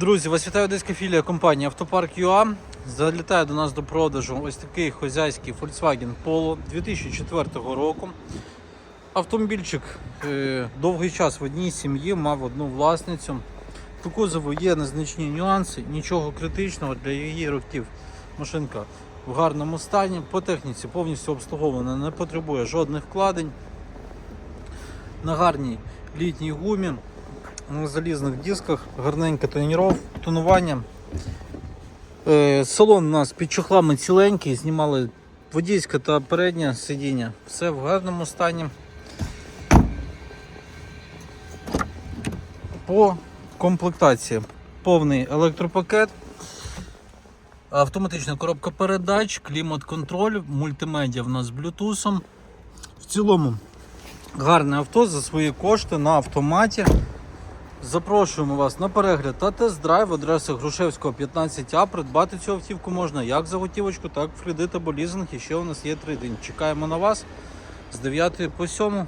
Друзі, вас вітає одеська філія компанії Автопарк ЮА. Залітає до нас до продажу ось такий хозяйський Volkswagen Polo 2004 року. Автомобільчик е, довгий час в одній сім'ї мав одну власницю. По кузову є незначні нюанси, нічого критичного для її років. Машинка в гарному стані. По техніці повністю обслугована, не потребує жодних вкладень. На гарній літній гумі, на залізних дисках, гарненьке тоніров, тонування. Е, Салон у нас під чохлами ціленький, знімали водійське та переднє сидіння. Все в гарному стані. По комплектації повний електропакет, автоматична коробка передач, клімат-контроль, мультимедіа в нас з Bluetooth. В цілому гарне авто за свої кошти на автоматі. Запрошуємо вас на перегляд та тест-драйв адреси Грушевського 15А. Придбати цю автівку можна як за готівочку, так і в кредит або лізинг. І ще у нас є три дні. Чекаємо на вас з 9 по 7.